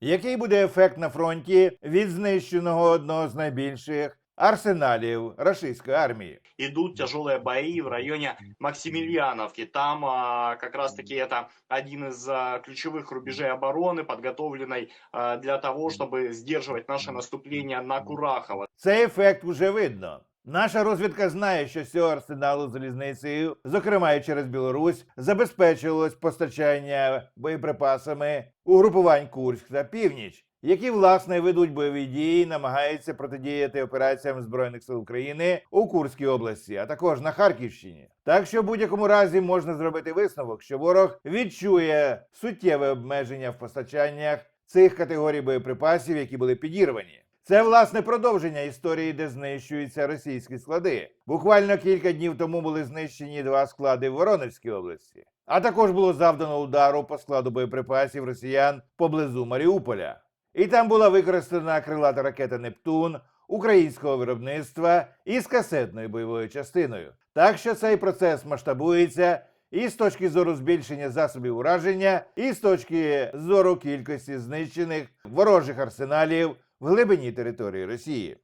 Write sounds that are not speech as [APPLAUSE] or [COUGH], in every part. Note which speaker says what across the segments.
Speaker 1: Який буде ефект на фронті від знищеного одного з найбільших арсеналів російської армії?
Speaker 2: идут тяжелые бои в районе Максимiliaновки. Там а, как раз-таки это один из а, ключевых рубежей обороны, подготовленной а, для того, чтобы сдерживать наше наступление на Курахово.
Speaker 1: Цей ефект уже видно. Наша розвідка знає, що з арсеналу залізницею, зокрема і через Білорусь, забезпечилось постачання боєприпасами угрупувань Курськ та Північ, які власне ведуть бойові дії, намагаються протидіяти операціям збройних сил України у Курській області, а також на Харківщині. Так що в будь-якому разі можна зробити висновок, що ворог відчує суттєве обмеження в постачаннях цих категорій боєприпасів, які були підірвані. Це власне продовження історії, де знищуються російські склади. Буквально кілька днів тому були знищені два склади в Воронезькій області. А також було завдано удару по складу боєприпасів росіян поблизу Маріуполя. І там була використана крилата ракета Нептун українського виробництва із касетною бойовою частиною. Так що цей процес масштабується і з точки зору збільшення засобів ураження, і з точки зору кількості знищених ворожих арсеналів глибині території Росії.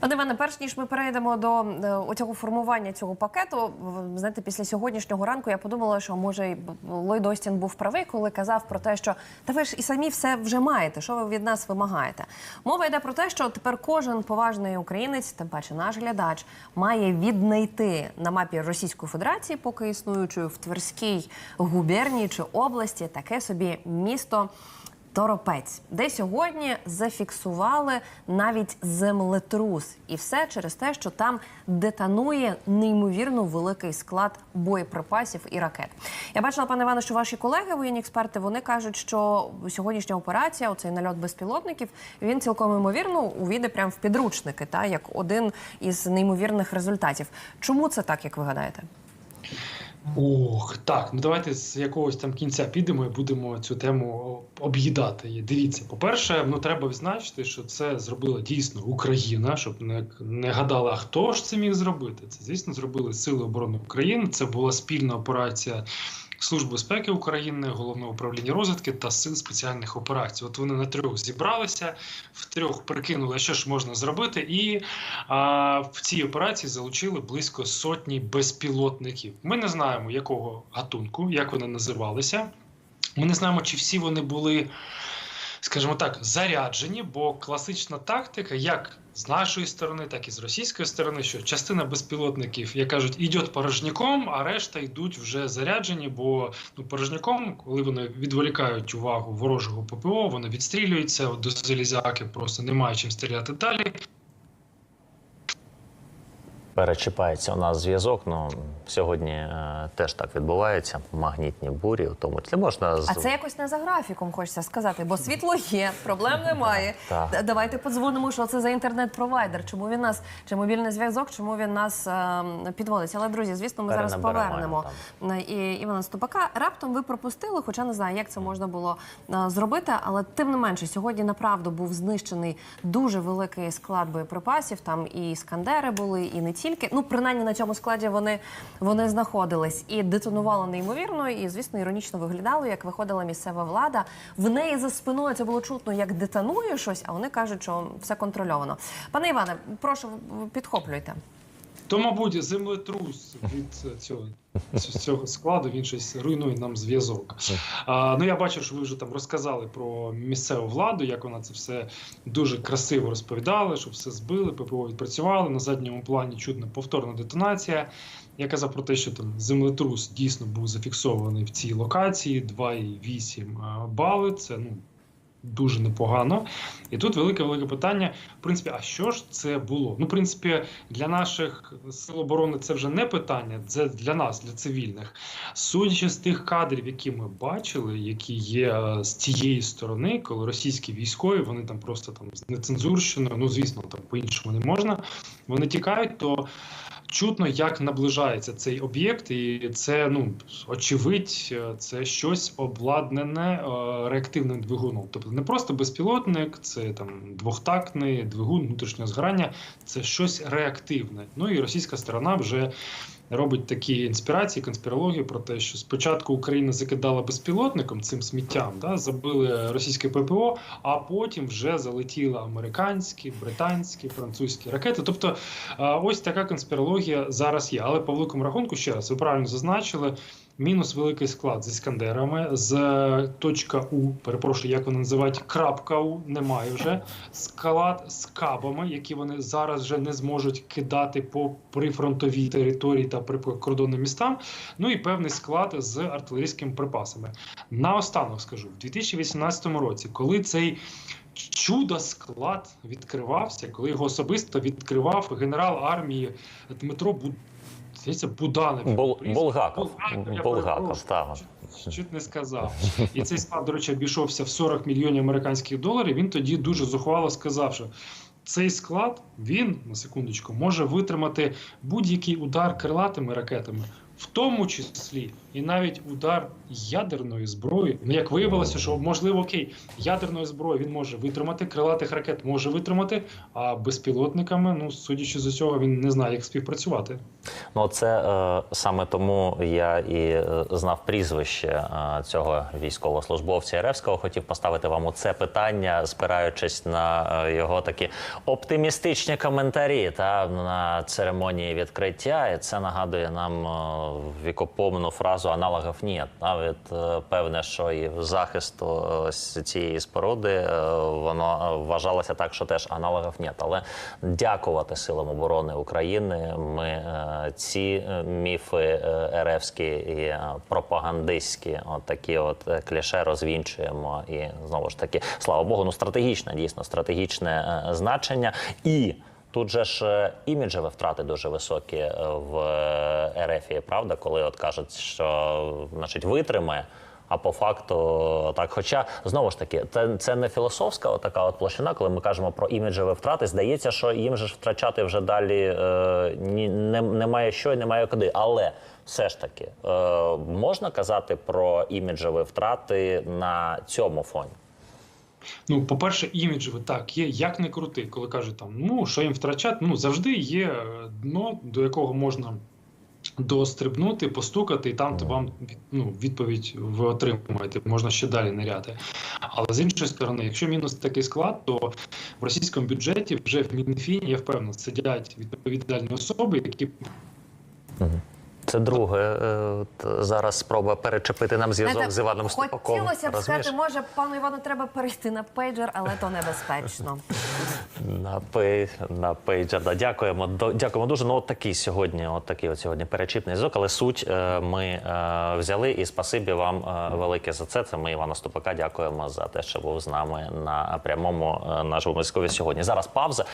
Speaker 3: Пане Іване, перш ніж ми перейдемо до е, цього формування цього пакету, знаєте, після сьогоднішнього ранку я подумала, що може Ллойд Остін був правий, коли казав про те, що та ви ж і самі все вже маєте. Що ви від нас вимагаєте? Мова йде про те, що тепер кожен поважний українець, тим паче наш глядач, має віднайти на мапі Російської Федерації, поки існуючої в Тверській губернії чи області, таке собі місто. Торопець, де сьогодні зафіксували навіть землетрус, і все через те, що там детонує неймовірно великий склад боєприпасів і ракет. Я бачила, пане Іване, що ваші колеги, воєнні експерти, вони кажуть, що сьогоднішня операція, оцей нальот безпілотників, він цілком ймовірно увійде прямо в підручники, та як один із неймовірних результатів. Чому це так, як ви гадаєте?
Speaker 4: Ох, так. Ну давайте з якогось там кінця підемо і будемо цю тему об'їдати. Дивіться, по-перше, ну треба відзначити, що це зробила дійсно Україна, щоб не, не гадала, хто ж це міг зробити. Це, звісно, зробили Сили оборони України. Це була спільна операція. Служби безпеки України, головного управління розвідки та сил спеціальних операцій. От вони на трьох зібралися, в трьох прикинули, що ж можна зробити, і а, в цій операції залучили близько сотні безпілотників. Ми не знаємо, якого гатунку, як вони називалися. Ми не знаємо, чи всі вони були, скажімо так, заряджені, бо класична тактика, як з нашої сторони, так і з російської сторони, що частина безпілотників, як кажуть, йде порожняком, а решта йдуть вже заряджені, бо ну, порожняком, коли вони відволікають увагу ворожого ППО, вони відстрілюються до залізяки, просто немає чим стріляти далі.
Speaker 5: Перечіпається у нас зв'язок. Ну сьогодні е, теж так відбувається. Магнітні бурі, в тому числі можна з
Speaker 3: А це якось не за графіком, хочеться сказати, бо світло є, проблем немає. [LAUGHS]
Speaker 5: Так.
Speaker 3: Д- Давайте подзвонимо, що це за інтернет-провайдер, чому він нас, чи мобільний зв'язок, чому він нас е, підводить. Але, друзі, звісно, ми зараз повернемо е, і Івана Ступака. Раптом ви пропустили, хоча не знаю, як це можна було е, зробити, але тим не менше, сьогодні направду був знищений дуже великий склад боєприпасів. Там і іскандери були, і не тільки. Ну, принаймні на цьому складі вони, вони знаходились і детонувало неймовірно. І звісно, іронічно виглядало, як виходила місцева влада. В неї за спиною це було чутно, як детонує щось, а вони кажуть, що все контрольовано. Пане Іване, прошу підхоплюйте.
Speaker 4: То, мабуть, землетрус від цього, цього складу він щось руйнує нам зв'язок. Ну я бачу, що ви вже там розказали про місцеву владу, як вона це все дуже красиво розповідала, що все збили, ППО відпрацювали. На задньому плані чутна повторна детонація. Я казав про те, що там землетрус дійсно був зафіксований в цій локації 2,8 бали. Це ну дуже непогано. І тут велике велике питання. В принципі, а що ж це було? Ну, в принципі, для наших сил оборони це вже не питання, це для нас, для цивільних. Судячи з тих кадрів, які ми бачили, які є е, з цієї сторони, коли російські військові вони там просто там з нецензурщиною, ну звісно, там по-іншому не можна. Вони тікають, то чутно, як наближається цей об'єкт, і це ну очевидь, це щось обладнане е, реактивним двигуном. Тобто не просто безпілотник, це там двохтактний двигун внутрішнього згорання, це щось реактивне. Ну і російська сторона вже робить такі інспірації, конспірології про те, що спочатку Україна закидала безпілотником цим сміттям, да, забили російське ППО, а потім вже залетіли американські, британські, французькі ракети. Тобто, е, ось така конспірологія зараз є. Але по великому рахунку, ще раз, ви правильно зазначили. Мінус великий склад з іскандерами, з е, точка У, перепрошую, як вони називають, крапка У, немає вже. Склад з кабами, які вони зараз вже не зможуть кидати по прифронтовій території та прикордонним містам. Ну і певний склад з артилерійськими припасами. Наостанок скажу, в 2018 році, коли цей чудо склад відкривався, коли його особисто відкривав генерал армії Дмитро. Здається, Буданов.
Speaker 5: Бол,
Speaker 4: Болгаков.
Speaker 5: Болгаков,
Speaker 4: Болгаков
Speaker 5: так.
Speaker 4: Чуть- Чуть не сказав. І цей склад, до речі, обійшовся в 40 мільйонів американських доларів. Він тоді дуже зухвало сказав, що цей склад він на секундочку може витримати будь-який удар крилатими ракетами, в тому числі і навіть удар ядерної зброї. Ну як виявилося, що можливо окей, ядерної зброї він може витримати, крилатих ракет може витримати, а безпілотниками, ну судячи з усього, він не знає, як співпрацювати.
Speaker 5: Ну, це е, саме тому я і е, знав прізвище е, цього військовослужбовця Еревського. Хотів поставити вам оце питання, спираючись на е, його такі оптимістичні коментарі та на церемонії відкриття. І це нагадує нам е, вікопомну фразу аналогів ні. Навіть е, певне, що і в захисту е, цієї споруди е, воно вважалося так, що теж аналогів ні. Але дякувати силам оборони України. Ми ці міфи еревські і пропагандистські, от такі от кліше розвінчуємо. І знову ж таки, слава Богу, ну стратегічне, дійсно стратегічне значення і. Тут же ж е, іміджеві втрати дуже високі е, в е, РФ, правда, коли от кажуть, що значить витримає. А по факту так. Хоча знову ж таки, це, це не філософська така от площина, коли ми кажемо про іміджеві втрати. Здається, що їм же втрачати вже далі е, ні, не, немає що і немає куди. Але все ж таки е, можна казати про іміджеві втрати на цьому фоні.
Speaker 4: Ну, по-перше, іміджеве так є, як не крути, коли кажуть там, ну що їм втрачати, ну завжди є е, дно, до якого можна дострибнути, постукати, і там то вам ну, відповідь ви отримаєте, можна ще далі ниряти. Але з іншої сторони, якщо мінус такий склад, то в російському бюджеті вже в Мінфіні, я впевнений, сидять відповідальні особи, які
Speaker 5: Це друге е, зараз спроба перечепити нам зв'язок з Іваном Ступаком.
Speaker 3: Хотілося б
Speaker 5: Розумієш?
Speaker 3: сказати, може, пану Івану треба перейти на пейджер, але то небезпечно.
Speaker 5: На пей на пейджер. Да, дякуємо. До- дякуємо дуже. Ну, от такий сьогодні, от такий от сьогодні перечіпний звук, але суть е, ми е, взяли і спасибі вам е, велике за це. Це ми Івана Ступака. Дякуємо за те, що був з нами на прямому е, нашому мискові сьогодні. Зараз пауза.